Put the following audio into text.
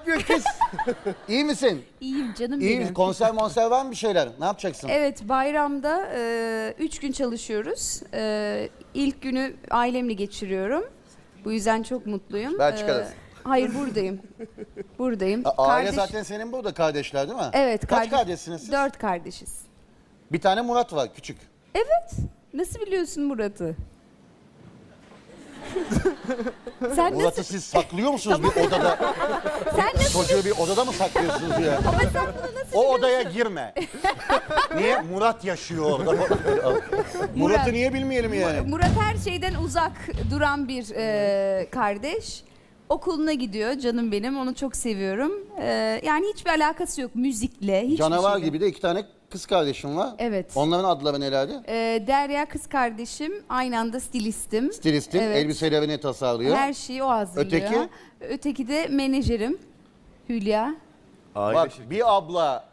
yapıyor kız? İyi misin? İyiyim canım İyi benim. Konser monser var mı bir şeyler? Ne yapacaksın? Evet bayramda e, üç gün çalışıyoruz. E, ilk günü ailemle geçiriyorum. Bu yüzden çok mutluyum. Belçika'dasın. E, hayır buradayım. Buradayım. A- Aile Kardeş- zaten senin burada kardeşler değil mi? Evet. Kaç kardeş- kardeşsiniz siz? Dört kardeşiz. Bir tane Murat var küçük. Evet. Nasıl biliyorsun Murat'ı? sen Murat'ı siz saklıyor musunuz bir odada? Çocuğu bir odada mı saklıyorsunuz ya? ama sen bunu nasıl O odaya girme. Niye? Murat yaşıyor orada. Murat'ı niye bilmeyelim yani? Murat her şeyden uzak duran bir e, kardeş. Okuluna gidiyor canım benim onu çok seviyorum. E, yani hiçbir alakası yok müzikle. Hiçbir Canavar şeyle. gibi de iki tane kız kardeşim var. Evet. Onların adları nelerdi? E, Derya kız kardeşim aynı anda stilistim. Stilistin, Evet. elbiselerini tasarlıyor. Her şeyi o hazırlıyor. Öteki? Öteki de menajerim Hülya. Bak bir abla